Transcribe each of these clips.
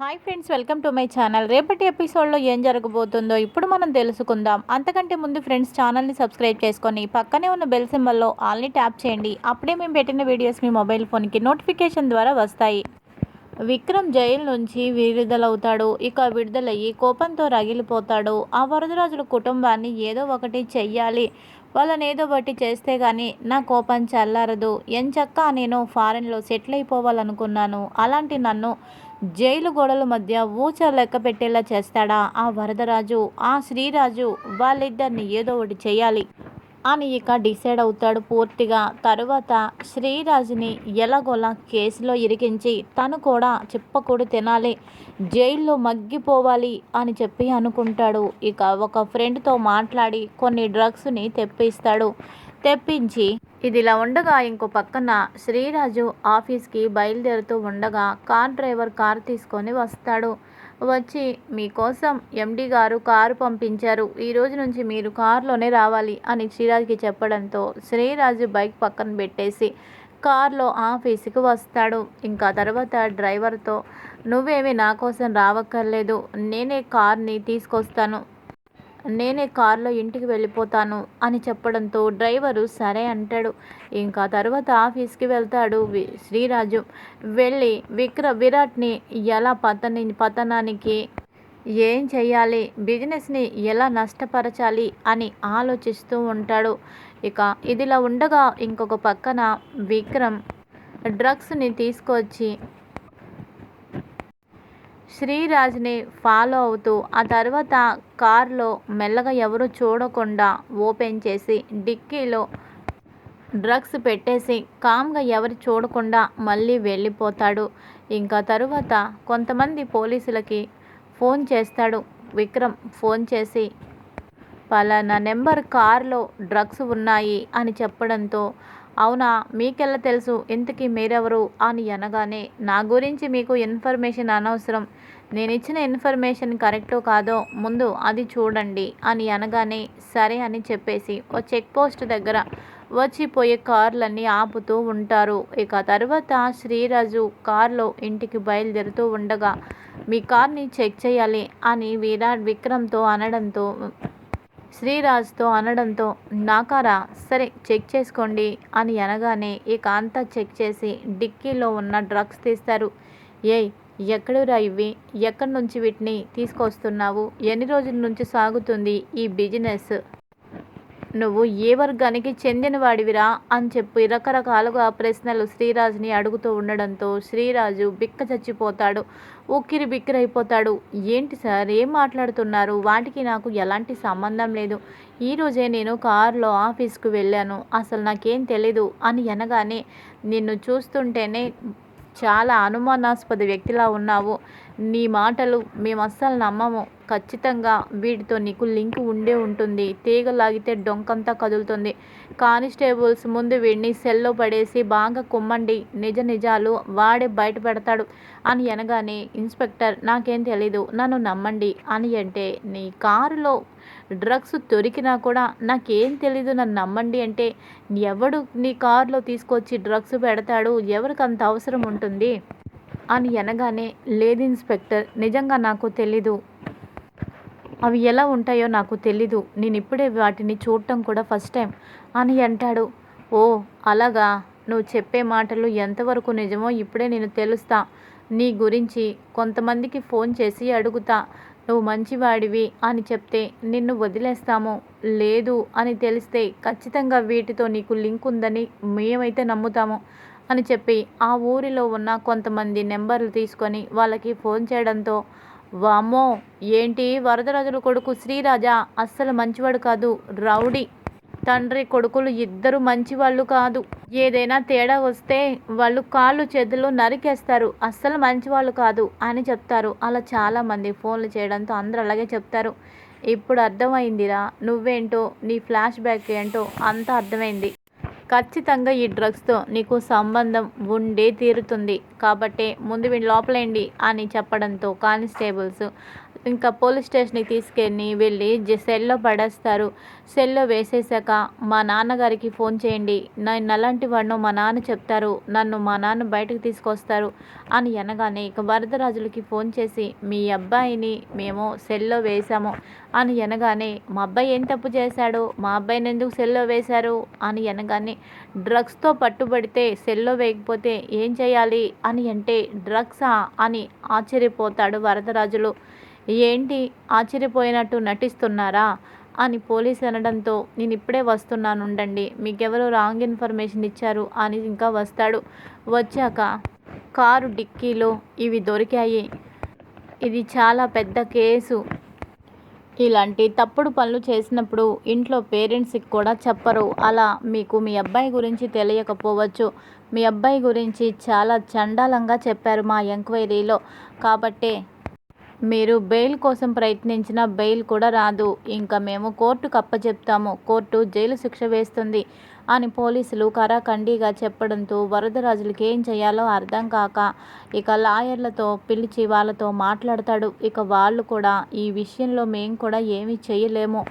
Hi friends welcome to my channel రేపటి ఎపిసోడ్లో ఏం జరగబోతుందో ఇప్పుడు మనం తెలుసుకుందాం. అంతకంటే ముందు ఫ్రెండ్స్ ఛానల్ని సబ్స్క్రైబ్ చేసుకొని పక్కనే ఉన్న బెల్ సింబల్లో ఆల్ని ట్యాప్ చేయండి. అప్పుడే మేము పెట్టిన వీడియోస్ మీ మొబైల్ ఫోన్కి నోటిఫికేషన్ ద్వారా వస్తాయి. విక్రమ్ జైలు నుంచి విడుదలవుతాడు. ఇక విడుదలయ్యి కోపంతో రగిలిపోతాడు. ఆ వరదరాజుల కుటుంబాన్ని ఏదో ఒకటి చెయ్యాలి. వాళ్ళని ఏదో ఒకటి చేస్తే కానీ నా కోపం చల్లారదు. ఎంచక్క నేను ఫారెన్లో సెటిల్ అయిపోవాలనుకున్నాను. అలాంటి నన్ను జైలు గోడల మధ్య ఊచ లెక్క పెట్టేలా చేస్తాడా ఆ వరదరాజు ఆ శ్రీరాజు? వాళ్ళిద్దరిని ఏదో ఒకటి చేయాలి అని ఇక డిసైడ్ అవుతాడు పూర్తిగా. తరువాత శ్రీరాజుని ఎలాగోలా కేసులో ఇరికించి తను కూడా చెప్పకూడు తినాలి జైల్లో మగ్గిపోవాలి అని చెప్పి అనుకుంటాడు. ఇక ఒక ఫ్రెండ్తో మాట్లాడి కొన్ని డ్రగ్స్ని తెప్పిస్తాడు. తెప్పించి ఇదిలా ఉండగా ఇంకో పక్కన శ్రీరాజు ఆఫీస్కి బయలుదేరుతూ ఉండగా కార్ డ్రైవర్ కార్ తీసుకొని వస్తాడు. వచ్చి మీకోసం ఎండి గారు కారు పంపించారు. ఈ రోజు నుంచి మీరు కారులోనే రావాలి అని శ్రీరాజుకి చెప్పడంతో శ్రీరాజు బైక్ పక్కన పెట్టేసి కార్లో ఆఫీస్కి వస్తాడు. ఇంకా తర్వాత డ్రైవర్తో నువ్వేమీ నా కోసం రావక్కర్లేదు. నేనే కార్ని తీసుకొస్తాను. నేనే కారులో ఇంటికి వెళ్ళిపోతాను అని చెప్పడంతో డ్రైవరు సరే అంటాడు. ఇంకా తర్వాత ఆఫీస్కి వెళ్తాడు వి- శ్రీరాజు. వెళ్ళి విక్ర విరాట్ని ఎలా పతని పతనానికి ఏం చేయాలి బిజినెస్ని ఎలా నష్టపరచాలి? అని ఆలోచిస్తూ ఉంటాడు. ఇక ఇదిలా ఉండగా ఇంకొక పక్కన విక్రమ్ డ్రగ్స్ని తీసుకొచ్చి శ్రీరాజ్ని ఫాలో అవుతూ ఆ తర్వాత కార్లో మెల్లగా ఎవరు చూడకుండా ఓపెన్ చేసి డిక్కీలో డ్రగ్స్ పెట్టేసి కామ్గా ఎవరు చూడకుండా మళ్ళీ వెళ్ళిపోతాడు. ఇంకా తరువాత కొంతమంది పోలీసులకి ఫోన్ చేస్తాడు. విక్రమ్ ఫోన్ చేసి పలానా నెంబర్ కార్లో డ్రగ్స్ ఉన్నాయి అని చెప్పడంతో అవునా మీకెలా తెలుసు? ఇంతకీ మీరెవరు? అని అనగానే నా గురించి మీకు ఇన్ఫర్మేషన్ అనవసరం. నేను ఇచ్చిన ఇన్ఫర్మేషన్ కరెక్టో కాదో ముందు అది చూడండి అని అనగానే సరే అని చెప్పేసి ఓ చెక్ పోస్ట్ దగ్గర వచ్చిపోయే కార్లన్నీ ఆపుతూ ఉంటారు. ఇక తర్వాత శ్రీరాజు కార్లో ఇంటికి బయలుదేరుతూ ఉండగా మీ కార్ని చెక్ చేయాలి అని విరాట్ విక్రమ్తో అనడంతో శ్రీరాజ్తో అనడంతో నాకారా సరే చెక్ చేసుకోండి అని అనగానే ఇక అంతా చెక్ చేసి డిక్కీలో ఉన్న డ్రగ్స్ తీస్తారు. ఏయ్ ఎక్కడురా ఇవి ఎక్కడి నుంచి వీటిని తీసుకొస్తున్నావు? ఎన్ని రోజుల నుంచి సాగుతుంది ఈ బిజినెస్? నువ్వు ఏ వర్గానికి చెందినవాడివిరా అని చెప్పి రకరకాలుగా ప్రశ్నలు శ్రీరాజుని అడుగుతూ ఉండడంతో శ్రీరాజు బిక్క చచ్చిపోతాడు. ఉక్కిరి బిక్కిరైపోతాడు. ఏంటి సార్? ఏం మాట్లాడుతున్నారు? వాటికి నాకు ఎలాంటి సంబంధం లేదు. ఈరోజే నేను కారులో ఆఫీస్కు వెళ్ళాను. అసలు నాకేం తెలీదు అని అనగానే నిన్ను చూస్తుంటేనే చాలా అనుమానాస్పద వ్యక్తిలా ఉన్నావు. నీ మాటలు మేము అస్సలు నమ్మము. ఖచ్చితంగా వీటితో నీకు లింక్ ఉండే ఉంటుంది. తీగ లాగితే డొంకంతా కదులుతుంది. కానిస్టేబుల్స్ ముందు వీడిని సెల్లో పడేసి బాగా కుమ్మండి. నిజ నిజాలు వాడే బయటపెడతాడు అని అనగానే ఇన్స్పెక్టర్ నాకేం తెలీదు. నన్ను నమ్మండి అని అంటే నీ కారులో డ్రగ్స్ దొరికినా కూడా నాకేం తెలీదు నన్ను నమ్మండి అంటే ఎవడు నీ కారులో తీసుకొచ్చి డ్రగ్స్ పెడతాడు ఎవరికి అంత అవసరం ఉంటుంది? అని అనగానే లేదు ఇన్స్పెక్టర్ నిజంగా నాకు తెలీదు. అవి ఎలా ఉంటాయో నాకు తెలీదు. నేను ఇప్పుడే వాటిని చూడటం కూడా ఫస్ట్ టైం. అని అంటాడు. ఓ అలాగా? నువ్వు చెప్పే మాటలు ఎంతవరకు నిజమో ఇప్పుడే నేను తెలుస్తా. నీ గురించి కొంతమందికి ఫోన్ చేసి అడుగుతా. నువ్వు మంచివాడివి అని చెప్తే నిన్ను వదిలేస్తాము. లేదు అని తెలిస్తే ఖచ్చితంగా వీటితో నీకు లింక్ ఉందని మేమైతే నమ్ముతాము అని చెప్పి ఆ ఊరిలో ఉన్న కొంతమంది నెంబర్లు తీసుకొని వాళ్ళకి ఫోన్ చేయడంతో వామ్మో ఏంటి వరదరాజుల కొడుకు శ్రీరాజా? అస్సలు మంచివాడు కాదు రౌడీ. తండ్రి కొడుకులు ఇద్దరు మంచివాళ్ళు కాదు. ఏదైనా తేడా వస్తే వాళ్ళు కాళ్ళు చేతులు నరికేస్తారు. అస్సలు మంచివాళ్ళు కాదు అని చెప్తారు. అలా చాలామంది ఫోన్లు చేయడంతో అందరూ అలాగే చెప్తారు. ఇప్పుడు అర్థమైందిరా. నువ్వేంటో నీ ఫ్లాష్ బ్యాక్ ఏంటో అంతా అర్థమైంది. ఖచ్చితంగా ఈ డ్రగ్స్తో నీకు సంబంధం ఉండే తీరుతుంది. కాబట్టి ముందు వీళ్ళు లోపలేండి అని చెప్పడంతో కానిస్టేబుల్స్ ఇంకా పోలీస్ స్టేషన్కి తీసుకెళ్ళి వెళ్ళి సెల్లో పడేస్తారు. సెల్లో వేసేసాక మా నాన్నగారికి ఫోన్ చేయండి. నేను అలాంటి వాడినో మా నాన్న చెప్తారు. నన్ను మా నాన్న బయటకు తీసుకొస్తారు అని అనగానే ఇక వరదరాజులకి ఫోన్ చేసి మీ అబ్బాయిని మేము సెల్లో వేశాము. అని అనగానే మా అబ్బాయి ఏం తప్పు చేశాడు? మా అబ్బాయిని ఎందుకు సెల్లో వేశారు? అని అనగానే డ్రగ్స్తో పట్టుబడితే సెల్లో వేయకపోతే ఏం చేయాలి? అని అంటే డ్రగ్సా? అని ఆశ్చర్యపోతాడు వరదరాజులు. ఏంటి? ఆశ్చర్యపోయినట్టు నటిస్తున్నారా? అని పోలీస్ అనడంతో నేను ఇప్పుడే వస్తున్నాను ఉండండి మీకెవరో రాంగ్ ఇన్ఫర్మేషన్ ఇచ్చారు అని ఇంకా వస్తాడు. వచ్చాక కారు డిక్కీలో ఇవి దొరికాయి. ఇది చాలా పెద్ద కేసు. ఇలాంటి తప్పుడు పనులు చేసినప్పుడు ఇంట్లో పేరెంట్స్కి కూడా చెప్పరు. అలా మీకు మీ అబ్బాయి గురించి తెలియకపోవచ్చు. మీ అబ్బాయి గురించి చాలా చండాలంగా చెప్పారు మా ఎంక్వైరీలో. కాబట్టే మీరు బెయిల్ కోసం ప్రయత్నించిన బెయిల్ కూడా రాదు. ఇంకా మేము కోర్టుకు అప్పచెప్తాము కోర్టు జైలు శిక్ష వేస్తుంది అని పోలీసులు కరాఖండిగా చెప్పడంతో వరదరాజులకి ఏం చేయాలో అర్థం కాక ఇక లాయర్లతో పిలిచి వాళ్ళతో మాట్లాడతాడు. ఇక వాళ్ళు కూడా ఈ విషయంలో మేము కూడా ఏమీ చేయలేము.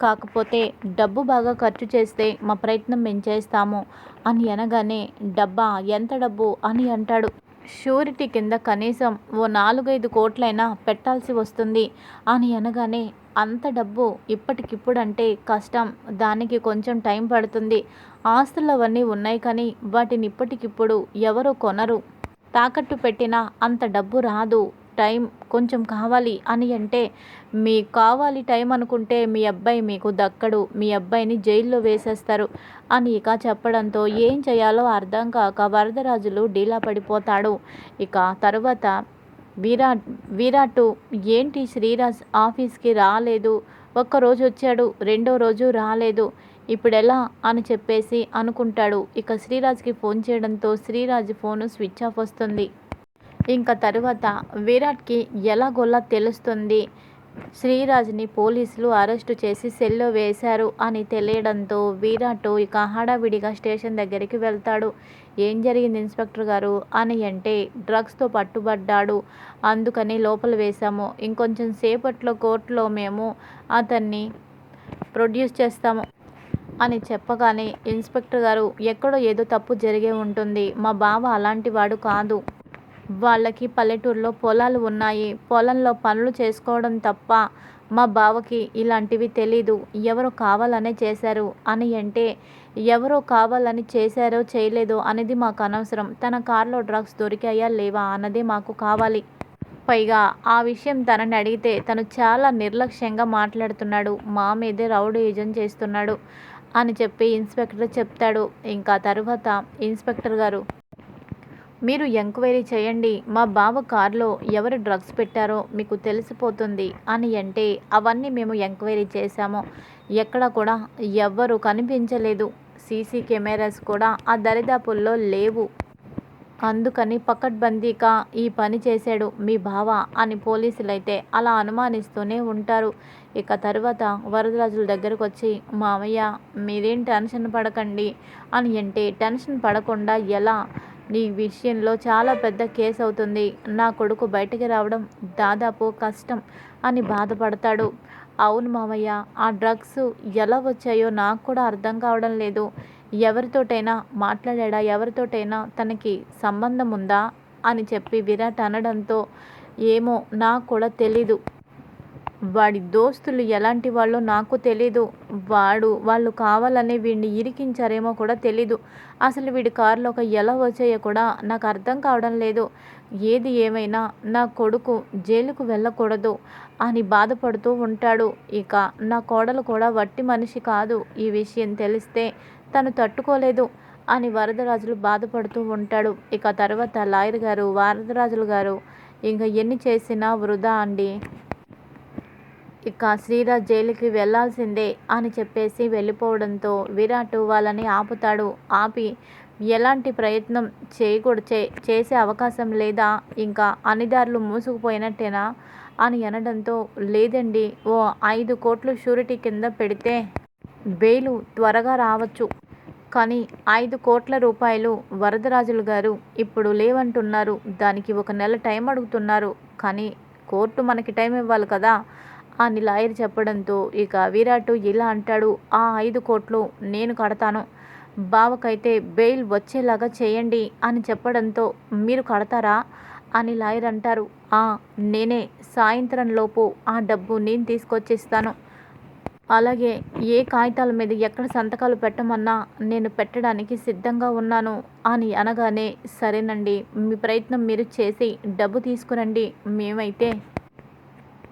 కాకపోతే డబ్బు బాగా ఖర్చు చేస్తే మా ప్రయత్నం మేము చేస్తాము అని అనగానే డబ్బా ఎంత డబ్బు? అని అంటాడు. షూరిటీ కింద కనీసం ఓ నాలుగైదు కోట్లైనా పెట్టాల్సి వస్తుంది. అని అనగానే అంత డబ్బు ఇప్పటికిప్పుడు అంటే కష్టం. దానికి కొంచెం టైం పడుతుంది. ఆస్తులు అవన్నీ ఉన్నాయి కానీ వాటిని ఇప్పటికిప్పుడు ఎవరు కొనరు. తాకట్టు పెట్టినా అంత డబ్బు రాదు. టైం కొంచెం కావాలి అని అంటే మీకు కావాలి టైం అనుకుంటే మీ అబ్బాయి మీకు దక్కడు మీ అబ్బాయిని జైల్లో వేసేస్తారు అని ఇక చెప్పడంతో ఏం చేయాలో అర్థం కాక వరదరాజులు డీలా పడిపోతాడు. ఇక తర్వాత విరాట్ విరాట్ ఏంటి శ్రీరాజ్ ఆఫీస్కి రాలేదు ఒక్కరోజు వచ్చాడు రెండో రోజు రాలేదు ఇప్పుడు ఎలా అని చెప్పేసి అనుకుంటాడు. ఇక శ్రీరాజ్కి ఫోన్ చేయడంతో శ్రీరాజ్ ఫోను స్విచ్ ఆఫ్ వస్తుంది. ఇంకా తరువాత విరాట్కి ఎలాగోలా తెలుస్తుంది. శ్రీరాజ్ని పోలీసులు అరెస్టు చేసి సెల్లో వేశారు అని తెలియడంతో విరాట్ ఇక హడావిడిగా స్టేషన్ దగ్గరికి వెళ్తాడు. ఏం జరిగింది ఇన్స్పెక్టర్ గారు? అని అంటే డ్రగ్స్తో పట్టుబడ్డాడు. అందుకని లోపల వేశాము. ఇంకొంచెం సేపట్లో కోర్టులో మేము అతన్ని ప్రొడ్యూస్ చేస్తాము అని చెప్పగానే ఇన్స్పెక్టర్ గారు ఎక్కడో ఏదో తప్పు జరిగే ఉంటుంది. మా బావ అలాంటి వాడు కాదు. వాళ్ళకి పల్లెటూరులో పొలాలు ఉన్నాయి. పొలంలో పనులు చేసుకోవడం తప్ప మా బావకి ఇలాంటివి తెలీదు. ఎవరో కావాలనే చేశారు అని అంటే ఎవరో కావాలని చేశారో చేయలేదో అనేది మాకు అనవసరం. తన కారులో డ్రగ్స్ దొరికాయా లేవా అన్నది మాకు కావాలి. పైగా ఆ విషయం తనని అడిగితే తను చాలా నిర్లక్ష్యంగా మాట్లాడుతున్నాడు. మా మీదే రౌడీజం చేస్తున్నాడు అని చెప్పి ఇన్స్పెక్టర్ చెప్తాడు. ఇంకా తరువాత ఇన్స్పెక్టర్ గారు మీరు ఎంక్వైరీ చేయండి. మా బావ కారులో ఎవరు డ్రగ్స్ పెట్టారో మీకు తెలిసిపోతుంది అని అంటే అవన్నీ మేము ఎంక్వైరీ చేశాము. ఎక్కడ కూడా ఎవ్వరు కనిపించలేదు. సీసీ కెమెరాస్ కూడా ఆ దరిదాపుల్లో లేవు. అందుకని పకడ్బందీగా ఈ పని చేశాడు మీ బావ అని పోలీసులైతే అలా అనుమానిస్తూనే ఉంటారు. ఇక తర్వాత వరదరాజుల దగ్గరకు వచ్చి మామయ్య మీరేం టెన్షన్ పడకండి అని అంటే టెన్షన్ పడకుండా ఎలా? నీ విషయంలో చాలా పెద్ద కేసు అవుతుంది. నా కొడుకు బయటికి రావడం దాదాపు కష్టం అని బాధపడతాడు. అవును మామయ్య ఆ డ్రగ్స్ ఎలా వచ్చాయో నాకు కూడా అర్థం కావడం లేదు. ఎవరితోటైనా మాట్లాడా ఎవరితోటైనా తనకి సంబంధం ఉందా అని చెప్పి విరాట్ అనడంతో ఏమో నాకు కూడా తెలీదు. వాడి దోస్తులు ఎలాంటి వాళ్ళో నాకు తెలీదు. వాడు వాళ్ళు కావాలని వీడిని ఇరికించారేమో కూడా తెలీదు. అసలు వీడి కారులోకి ఎలా వచ్చాయో కూడా నాకు అర్థం కావడం లేదు. ఏది ఏమైనా నా కొడుకు జైలుకు వెళ్ళకూడదు అని బాధపడుతూ ఉంటాడు. ఇక నా కోడలు కూడా వట్టి మనిషి కాదు. ఈ విషయం తెలిస్తే తను తట్టుకోలేదు అని వరదరాజులు బాధపడుతూ ఉంటాడు. ఇక తర్వాత లాయర్ గారు వరదరాజులు గారు ఇంకా ఎన్ని చేసినా వృధా అండి. ఇక శ్రీరాజ్ జైలుకి వెళ్ళాల్సిందే అని చెప్పేసి వెళ్ళిపోవడంతో విరాట్ వాళ్ళని ఆపుతాడు. ఆపి ఎలాంటి ప్రయత్నం చేయకూడదు చే చేసే అవకాశం లేదా? ఇంకా అనిదారులు మూసుకుపోయినట్టేనా? అని అనడంతో లేదండి ఓ ఐదు కోట్లు షూరిటీ కింద పెడితే బెయిలు త్వరగా రావచ్చు. కానీ ఐదు కోట్ల రూపాయలు వరదరాజులు గారు ఇప్పుడు లేవంటున్నారు. దానికి ఒక నెల టైం అడుగుతున్నారు. కానీ కోర్టు మనకి టైం ఇవ్వాలి కదా. అని లాయర్ చెప్పడంతో ఇక విరాట్ ఇలా అంటాడు ఆ ఐదు కోట్లు నేను కడతాను. బావకైతే బెయిల్ వచ్చేలాగా చేయండి అని చెప్పడంతో మీరు కడతారా? అని లాయర్ అంటారు ఆ నేనే. సాయంత్రం లోపు ఆ డబ్బు నేను తీసుకొచ్చిస్తాను. అలాగే ఏ కాగితాల మీద ఎక్కడ సంతకాలు పెట్టమన్నా నేను పెట్టడానికి సిద్ధంగా ఉన్నాను అని అనగానే సరేనండి మీ ప్రయత్నం మీరు చేసి డబ్బు తీసుకురండి. మేమైతే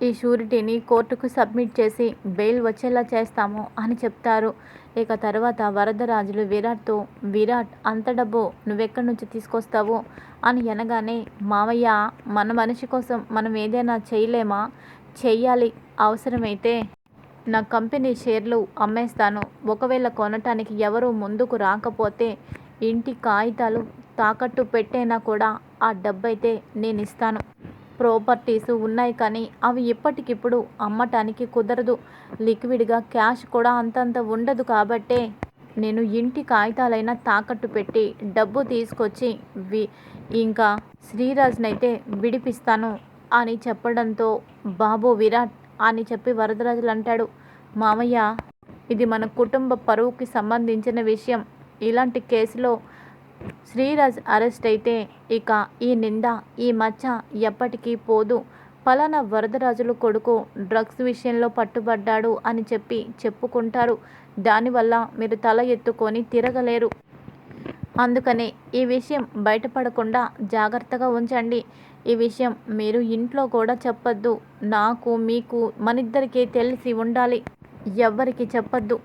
ఈ షూరిటీని కోర్టుకు సబ్మిట్ చేసి బెయిల్ వచ్చేలా చేస్తాము అని చెప్తారు. ఇక తర్వాత వరదరాజులు విరాట్తో విరాట్ అంత డబ్బు నువ్వెక్కడి నుంచి తీసుకొస్తావు? అని అనగానే మావయ్య మన మనిషి కోసం మనం ఏదైనా చేయలేమా? చెయ్యాలి. అవసరమైతే నా కంపెనీ షేర్లు అమ్మేస్తాను. ఒకవేళ కొనటానికి ఎవరు ముందుకు రాకపోతే ఇంటి కాగితాలు తాకట్టు పెట్టైనా కూడా? ఆ డబ్బైతే నేను ఇస్తాను ప్రాపర్టీస్ ఉన్నాయి కానీ అవి ఎప్పటికిప్పుడు అమ్మటానికి కుదరదు. లిక్విడ్గా క్యాష్ కూడా అంతంత ఉండదు కాబట్టే నేను ఇంటి కాగితాలైనా తాకట్టు పెట్టి డబ్బు తీసుకొచ్చి వి ఇంకా శ్రీరాజ్నైతే విడిపిస్తాను అని చెప్పడంతో బాబు విరాట్ అని చెప్పి వరదరాజులు అంటాడు. మామయ్య ఇది మన కుటుంబ పరువుకి సంబంధించిన విషయం. ఇలాంటి కేసులో శ్రీరాజ్ అరెస్ట్ అయితే ఇక ఈ నింద ఈ మచ్చ ఎప్పటికీ పోదు. పలానా వరదరాజుల కొడుకు డ్రగ్స్ విషయంలో పట్టుబడ్డాడు అని చెప్పి చెప్పుకుంటారు. దానివల్ల మీరు తల ఎత్తుకొని తిరగలేరు. అందుకనే ఈ విషయం బయటపడకుండా జాగ్రత్తగా ఉంచండి. ఈ విషయం మీరు ఇంట్లో కూడా చెప్పొద్దు. నాకు మీకు మనిద్దరికీ తెలిసి ఉండాలి. ఎవ్వరికి చెప్పొద్దు.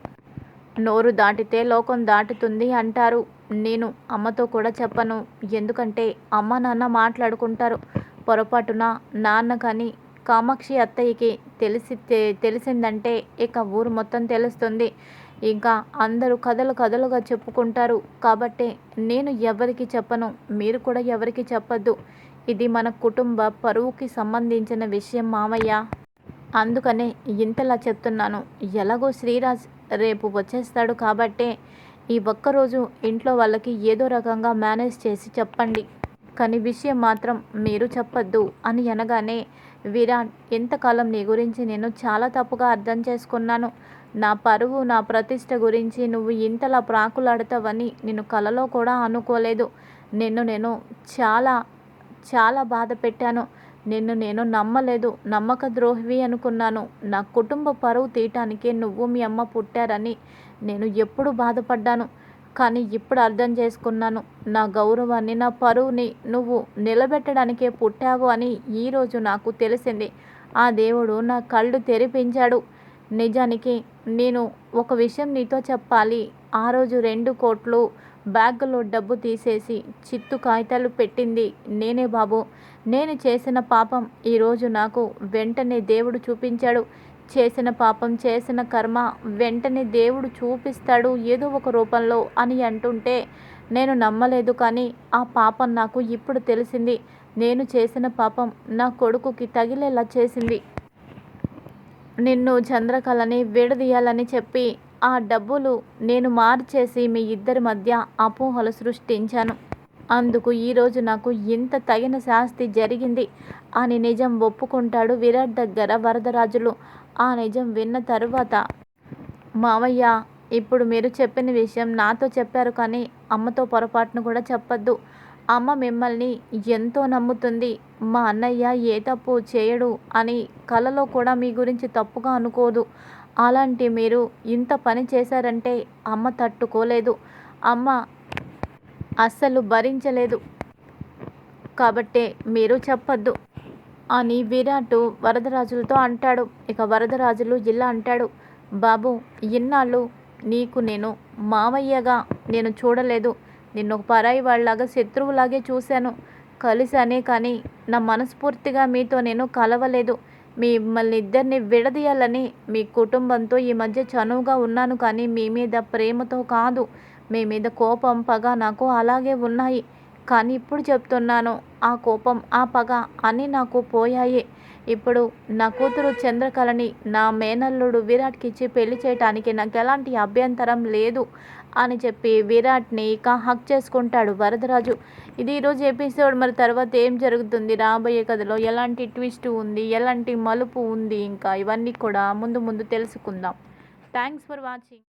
నోరు దాటితే లోకం దాటుతుంది అంటారు. నేను అమ్మతో కూడా చెప్పను. ఎందుకంటే అమ్మ నాన్న మాట్లాడుకుంటారు. పొరపాటున నాన్న కానీ కామాక్షి అత్తయ్యకి తెలిసి తెలిసిందంటే ఇక ఊరు మొత్తం తెలుస్తుంది. ఇంకా అందరూ కథలు కథలుగా చెప్పుకుంటారు. కాబట్టి నేను ఎవరికి చెప్పను మీరు కూడా ఎవరికి చెప్పద్దు. ఇది మన కుటుంబ పరువుకి సంబంధించిన విషయం మామయ్య అందుకనే ఇంతలా చెప్తున్నాను. ఎలాగో శ్రీరాజ్ రేపు వచ్చేస్తాడు కాబట్టే ఈ ఒక్కరోజు ఇంట్లో వాళ్ళకి ఏదో రకంగా మేనేజ్ చేసి చెప్పండి. కానీ విషయం మాత్రం మీరు చెప్పొద్దు అని అనగానే విరాట్ ఎంతకాలం నీ గురించి నేను చాలా తప్పుగా అర్థం చేసుకున్నాను. నా పరువు నా ప్రతిష్ట గురించి నువ్వు ఇంతలా ప్రాకులాడతావని నేను కలలో కూడా అనుకోలేదు. నిన్ను నేను చాలా చాలా బాధ పెట్టాను. నిన్ను నేను నమ్మలేదు. నమ్మక ద్రోహివి అనుకున్నాను. నా కుటుంబ పరువు తీయటానికే నువ్వు మీ అమ్మ పుట్టారని నేను ఎప్పుడు బాధపడ్డాను కానీ ఇప్పుడు అర్థం చేసుకున్నాను. నా గౌరవాన్ని నా పరువుని నువ్వు నిలబెట్టడానికే పుట్టావు అని ఈరోజు నాకు తెలిసింది. ఆ దేవుడు నా కళ్ళు తెరిపించాడు. నిజానికి నేను ఒక విషయం నీతో చెప్పాలి. ఆ రోజు రెండు కోట్లు బ్యాగ్లో డబ్బు తీసేసి చిత్తు కాగితాలు పెట్టింది నేనే బాబు. నేను చేసిన పాపం ఈరోజు నాకు వెంటనే దేవుడు చూపించాడు. చేసిన పాపం చేసిన కర్మ వెంటనే దేవుడు చూపిస్తాడు ఏదో ఒక రూపంలో అని అంటుంటే నేను నమ్మలేదు కానీ ఆ పాపం నాకు ఇప్పుడు తెలిసింది. నేను చేసిన పాపం నా కొడుకుకి తగిలేలా చేసింది. నిన్ను చంద్రకళని విడదీయాలని చెప్పి ఆ డబ్బులు నేను మార్చేసి మీ ఇద్దరి మధ్య అపోహలు సృష్టించాను. అందుకు ఈరోజు నాకు ఇంత తగిన శాస్తి జరిగింది అని నిజం ఒప్పుకుంటాడు విరాట్ దగ్గర వరదరాజులు. ఆ నిజం విన్న తరువాత మావయ్య ఇప్పుడు మీరు చెప్పిన విషయం నాతో చెప్పారు కానీ అమ్మతో పొరపాటును కూడా చెప్పద్దు. అమ్మ మిమ్మల్ని ఎంతో నమ్ముతుంది. మా అన్నయ్య ఏ తప్పు చేయడు అని కలలో కూడా మీ గురించి తప్పుగా అనుకోదు. అలాంటి మీరు ఇంత పని చేశారంటే అమ్మ తట్టుకోలేదు. అమ్మ అస్సలు భరించలేదు. కాబట్టే మీరు చెప్పద్దు. అని విరాట్ వరదరాజులతో అంటాడు. ఇక వరదరాజులు ఇలా అంటాడు. బాబు ఇన్నాళ్ళు నీకు నేను మామయ్యగా నేను చూడలేదు. నిన్ను ఒక పరాయి వాళ్ళలాగా శత్రువులాగే చూశాను. కలిశానే కానీ నా మనస్ఫూర్తిగా మీతో నేను కలవలేదు. మిమ్మల్ని ఇద్దరిని విడదీయాలని మీ కుటుంబంతో ఈ మధ్య చనువుగా ఉన్నాను కానీ మీ మీద ప్రేమతో కాదు. మీ మీద కోపం పగ నాకు అలాగే ఉన్నాయి. కానీ ఇప్పుడు చెప్తున్నాను ఆ కోపం ఆ పగ అన్నీ నాకు పోయాయి. ఇప్పుడు నా కూతురు చంద్రకళని నా మేనల్లుడు విరాట్కి ఇచ్చి పెళ్ళి చేయటానికి నాకు ఎలాంటి అభ్యంతరం లేదు అని చెప్పి విరాట్ని ఇక హక్ చేసుకుంటాడు వరదరాజు. ఇది ఈరోజు ఎపిసోడ్ మరి తర్వాత ఏం జరుగుతుంది? రాబోయే కథలో ఎలాంటి ట్విస్ట్ ఉంది? ఎలాంటి మలుపు ఉంది? ఇంకా ఇవన్నీ కూడా ముందు ముందు తెలుసుకుందాం. Thanks for watching.